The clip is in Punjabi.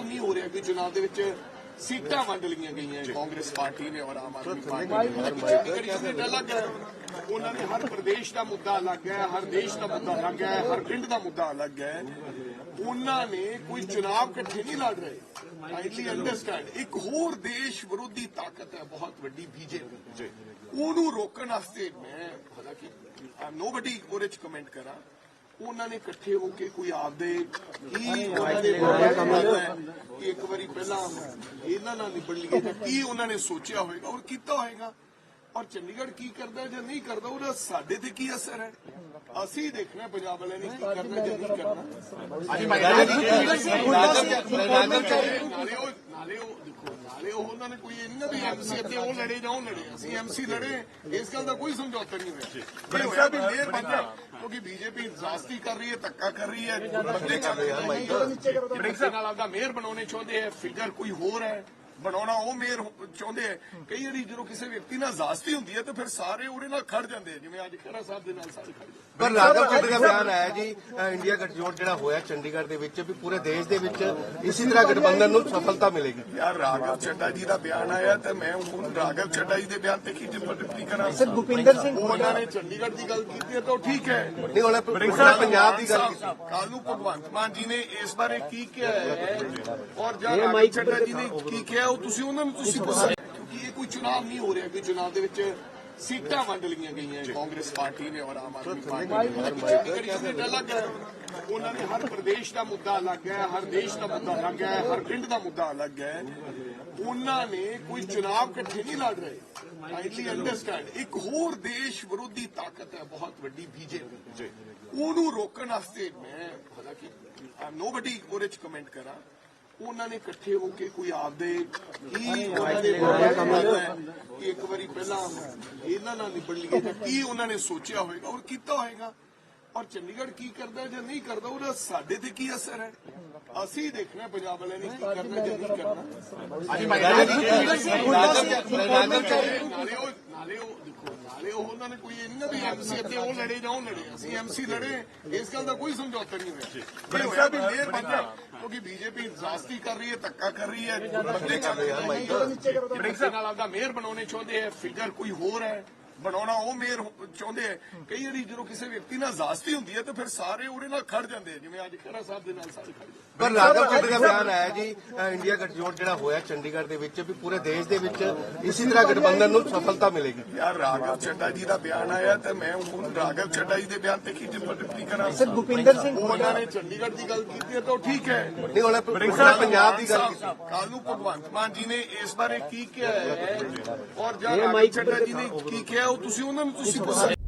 ਚੁਣਾਵ ਨਹੀਂ ਹੋ ਰਿਹਾ ਕਿ ਚੁਣਾਵ ਦੇ ਵਿੱਚ ਸੀਟਾਂ ਵੰਡ ਲਈਆਂ ਗਈਆਂ ਕਾਂਗਰਸ ਪਾਰਟੀ ਨੇ ਔਰ ਆਮ ਆਦਮੀ ਪਾਰਟੀ ਨੇ। ਅਲੱਗ ਹੈ ਉਹਨਾਂ ਨੇ ਹਰ ਪ੍ਰਦੇਸ਼ ਦਾ ਮੁੱਦਾ ਅਲੱਗ ਹੈ ਹਰ ਦੇਸ਼ ਦਾ ਮੁੱਦਾ ਅਲੱਗ ਹੈ ਹਰ ਪਿੰਡ ਦਾ ਮੁੱਦਾ ਅਲੱਗ ਹੈ। ਉਹਨਾਂ ਨੇ ਕੋਈ ਚੁਣਾਵ ਇਕੱਠੇ ਨਹੀਂ ਲੜ ਰਹੇ। ਆਈਡਲੀ ਅੰਡਰਸਟੈਂਡ ਇੱਕ ਹੋਰ ਦੇਸ਼ ਵਿਰੋਧੀ ਤਾਕਤ ਹੈ ਬਹੁਤ ਵੱਡੀ ਬੀਜੇਪੀ। ਉਹਨੂੰ ਰੋਕਣ ਵਾਸਤੇ ਮੈਂ ਹਾਲਾਂਕਿ ਨੋਬਡੀ ਉਹਦੇ ਚ ਕਮੈਂਟ ਕਰਾਂ। ਉਹਨਾਂ ਨੇ ਇਕੱਠੇ ਹੋ ਕੇ ਕੋਈ ਆਪਦੇ ਕੀ ਉਹਨਾਂ ਦੇ ਕਿ ਇੱਕ ਵਾਰੀ ਪਹਿਲਾਂ ਇਹਨਾਂ ਨਾਲ ਨਿਬੜ ਲਈਏ ਤਾਂ ਕੀ ਉਹਨਾਂ ਨੇ ਸੋਚਿਆ ਹੋਵੇਗਾ ਔਰ ਕੀਤਾ ਹੋਵੇਗਾ ਔਰ ਚੰਡੀਗੜ੍ਹ ਕੀ ਕਰਦਾ ਜਾਂ ਨਹੀਂ ਕਰਦਾ ਉਹਦਾ ਸਾਡੇ ਤੇ ਕੀ ਅਸਰ ਹੈ? ਅਸੀਂ ਦੇਖਣਾ ਪੰਜਾਬ ਵਾਲਿਆਂ ਨੇ ਕੀ ਕਰਨਾ ਜਾਂ ਨਹੀਂ ਕਰਨਾ। ਨਾਲੇ ਉਹ ਨਾਲੇ ਉਹ ਨੇ ਕੋਈ ਇਹਨਾਂ ਵੀ ਐਮਸੀ ਅੱਗੇ ਉਹ ਲੜੇ ਜਾਂ ਉਹ ਲੜੇ ਅਸੀਂ ਐਮਸੀ ਲੜੇ ਇਸ ਗੱਲ ਦਾ ਕੋਈ ਸਮਝੌਤਾ ਨਹੀਂ ਹੋਇਆ। ਇਹ ਹੋਇਆ ਵੀ ਮੇਅਰ ਬਣ ਜਾ ਕਿਉਂਕਿ ਬੀਜੇਪੀ ਜ਼ਾਸਤੀ ਕਰ ਰਹੀ ਹੈ ਧੱਕਾ ਕਰ ਰਹੀ ਹੈ ਬੰਦੇ ਕਰ ਰਹੇ ਹੈ ਬ੍ਰਿਕਸ ਨਾਲ ਆਪਦਾ ਮੇਅਰ ਬਣਾਉਣੇ ਚਾਹੁੰਦੇ ਹੈ ਫਿਗਰ ਕੋਈ ਹੋਰ ਹੈ ਬਣਾਉਣਾ ਉਹ ਮੇਅਰ ਹੋ- ਚਾਹੁੰਦੇ ਹੈ ਕਈ ਵਾਰੀ ਜਦੋਂ ਕਿਸੇ ਵਿਅਕਤੀ ਨਾਲ ਜ਼ਾਸਤੀ ਹੁੰਦੀ ਹੈ ਤਾਂ ਫਿਰ ਸਾਰੇ ਉਹਦੇ ਨਾਲ ਖੜ ਜਾਂਦੇ ਆ ਜਿਵੇਂ ਅੱਜ ਖੜਾ ਸਾਹਿਬ ਦੇ ਨਾਲ ਸਾਰੇ ਖੜ ਜਾਂਦੇ ਪਰ ਰਾਘਵ ਚੱਡਾ ਦਾ ਬਿਆਨ ਆਇਆ ਜੀ ਇੰਡੀਆ ਗੱਠਜੋੜ ਜਿਹੜਾ ਹੋਇਆ ਚੰਡੀਗੜ੍ਹ ਦੇ ਵਿੱਚ ਵੀ ਪੂਰੇ ਦੇਸ਼ ਦੇ ਵਿੱਚ ਇਸੇ ਤਰ੍ਹਾਂ ਗਠਬੰਧਨ ਨੂੰ ਸਫਲਤਾ ਮਿਲੇਗੀ। ਯਾਰ ਰਾਘਵ ਚੱਡਾ ਜੀ ਦਾ ਬਿਆਨ ਆਇਆ ਤੇ ਮੈਂ ਹੁਣ ਰਾਘਵ ਚੱਡਾ ਜੀ ਦੇ ਬਿਆਨ ਤੇ ਕੀ ਟਿੱਪਣੀ ਕਰਾਂ? ਸਰ ਭੁਪਿੰਦਰ ਸਿੰਘ ਉਹਨਾਂ ਨੇ ਚੰਡੀਗੜ੍ਹ ਦੀ ਗੱਲ ਕੀਤੀ ਹੈ ਤਾਂ ਉਹ ਠੀਕ ਹੈ। ਨਹੀਂ ਹੁਣ ਪੂਰਾ ਪੰਜਾਬ ਦੀ ਗੱਲ ਕੀਤੀ। ਕੱਲ ਨੂੰ ਭਗਵੰਤ ਮਾਨ ਜੀ ਨੇ ਇਸ ਬਾਰੇ ਕੀ ਕਿਹਾ ਹੈ? ਔਰ ਜਾਂ ਰਾਘਵ ਚੱਡਾ ਜੀ ਨੇ ਕੀ ਕਿਹਾ? ਉਹ ਤੁਸੀਂ ਉਹਨਾਂ ਨੂੰ ਤੁਸੀਂ ਪੁੱਛ। ਕਿਉਂਕਿ ਇਹ ਕੋਈ ਚੁਣਾਵ ਨਹੀਂ ਹੋ ਰਿਹਾ ਕਿ ਚੁਣਾਵ ਦੇ ਵਿੱਚ ਸੀਟਾਂ ਵੰਡ ਲਈਆਂ ਗਈਆਂ ਕਾਂਗਰਸ ਪਾਰਟੀ ਨੇ ਔਰ ਆਮ ਆਦਮੀ ਪਾਰਟੀ ਨੇ। ਅਲੱਗ ਹੈ ਉਹਨਾਂ ਨੇ ਹਰ ਪ੍ਰਦੇਸ਼ ਦਾ ਮੁੱਦਾ ਅਲੱਗ ਹੈ ਹਰ ਦੇਸ਼ ਦਾ ਮੁੱਦਾ ਅਲੱਗ ਹੈ ਹਰ ਪਿੰਡ ਦਾ ਮੁੱਦਾ ਅਲੱਗ ਹੈ। ਉਹਨਾਂ ਨੇ ਕੋਈ ਚੁਣਾਵ ਇਕੱਠੇ ਨਹੀਂ ਲੜ ਰਹੇ। ਆਈਡਲੀ ਅੰਡਰਸਟੈਂਡ ਇੱਕ ਹੋਰ ਦੇਸ਼ ਵਿਰੋਧੀ ਤਾਕਤ ਹੈ ਬਹੁਤ ਵੱਡੀ ਬੀਜੇਪੀ। ਉਹਨੂੰ ਰੋਕਣ ਵਾਸਤੇ ਮੈਂ ਹਾਲਾਂਕਿ ਨੋਬਡੀ ਉਹਦੇ ਚ ਕਮੈਂਟ ਕਰਾਂ। ਉਹਨਾਂ ਨੇ ਇਕੱਠੇ ਹੋ ਕੇ ਕੋਈ ਆਪਦੇ ਕੀ ਉਹਨਾਂ ਦੇ ਕਿ ਇੱਕ ਵਾਰੀ ਪਹਿਲਾਂ ਇਹਨਾਂ ਨਾਲ ਨਿਬੜ ਲਈਏ ਤਾਂ ਕੀ ਉਹਨਾਂ ਨੇ ਸੋਚਿਆ ਹੋਵੇਗਾ ਔਰ ਕੀਤਾ ਹੋਵੇਗਾ ਔਰ ਚੰਡੀਗੜ੍ਹ ਕੀ ਕਰਦਾ ਜਾਂ ਨਹੀਂ ਕਰਦਾ ਉਹਦਾ ਸਾਡੇ ਤੇ ਕੀ ਅਸਰ ਹੈ? ਅਸੀਂ ਦੇਖਣਾ ਪੰਜਾਬ ਵਾਲਿਆਂ ਨੇ ਕੀ ਕਰਨਾ ਜਾਂ ਨਹੀਂ ਕਰਨਾ। ਨਾਲੇ ਉਹ ਨਾਲੇ ਉਹ ਦੇਖੋ ਨਾਲੇ ਉਹ ਉਹਨਾਂ ਨੇ ਕੋਈ ਇਹਨਾਂ ਵੀ ਐਮਸੀ ਅੱਗੇ ਉਹ ਲੜੇ ਜਾਂ ਉਹ ਲੜੇ ਅਸੀਂ ਐਮਸੀ ਲੜੇ ਇਸ ਗੱਲ ਦਾ ਕੋਈ ਸਮਝੌਤਾ ਨਹੀਂ ਹੋਇਆ। ਇਹ ਹੋਇਆ ਵੀ ਮੇਅਰ ਬਣ ਕਿਉਂਕਿ ਬੀਜੇਪੀ ਜ਼ਾਸਤੀ ਕਰ ਰਹੀ ਹੈ ਧੱਕਾ ਕਰ ਰਹੀ ਹੈ ਬੰਦੇ ਕਰ ਰਹੇ ਹੈ ਬ੍ਰਿਕਸ ਨਾਲ ਆਪਦਾ ਮੇਅਰ ਬਣਾਉਣੇ ਚਾਹੁੰਦੇ ਹੈ ਫਿਗਰ ਕੋਈ ਹੋਰ ਹੈ। ਬਣਾਉਣਾ ਉਹ ਮੇਅਰ ਹੋ- ਚਾਹੁੰਦੇ ਹੈ ਕਈ ਵਾਰੀ ਜਦੋਂ ਕਿਸੇ ਵਿਅਕਤੀ ਨਾਲ ਜ਼ਾਸਤੀ ਹੁੰਦੀ ਹੈ ਤਾਂ ਫਿਰ ਸਾਰੇ ਉਹਦੇ ਨਾਲ ਖੜ ਜਾਂਦੇ ਆ ਜਿਵੇਂ ਅੱਜ ਖੜਾ ਸਾਹਿਬ ਦੇ ਨਾਲ ਸਾਰੇ ਖੜ ਜਾਂਦੇ ਪਰ ਰਾਘਵ ਚੱਡਾ ਦਾ ਬਿਆਨ ਆਇਆ ਜੀ ਇੰਡੀਆ ਗੱਠਜੋੜ ਜਿਹੜਾ ਹੋਇਆ ਚੰਡੀਗੜ੍ਹ ਦੇ ਵਿੱਚ ਵੀ ਪੂਰੇ ਦੇਸ਼ ਦੇ ਵਿੱਚ ਇਸੇ ਤਰ੍ਹਾਂ ਗਠਬੰਧਨ ਨੂੰ ਸਫਲਤਾ ਮਿਲੇਗੀ। ਯਾਰ ਰਾਘਵ ਚੱਡਾ ਜੀ ਦਾ ਬਿਆਨ ਆਇਆ ਤੇ ਮੈਂ ਹੁਣ ਰਾਘਵ ਚੱਡਾ ਜੀ ਦੇ ਬਿਆਨ ਤੇ ਕੀ ਟਿੱਪਣੀ ਕਰਾਂ? ਸਰ ਭੁਪਿੰਦਰ ਸਿੰਘ ਉਹਨਾਂ ਨੇ ਚੰਡੀਗੜ੍ਹ ਦੀ ਗੱਲ ਕੀਤੀ ਹੈ ਤਾਂ ਉਹ ਠੀਕ ਹੈ। ਨਹੀਂ ਹੁਣ ਪੂਰਾ ਪੰਜਾਬ ਦੀ ਗੱਲ ਕੀਤੀ। ਕੱਲ ਨੂੰ ਭਗਵੰਤ ਮਾਨ ਜੀ ਨੇ ਇਸ ਬਾਰੇ ਕੀ ਕਿਹਾ ਹੈ? ਔਰ ਜਾਂ ਰਾਘਵ ਚੱਡਾ ਜੀ ਨੇ ਕੀ ਕਿਹਾ ਉਹ ਤੁਸੀਂ ਉਹਨਾਂ ਨੂੰ ਤੁਸੀਂ ਪੁੱਛ ਸਕਦੇ ਹੋ।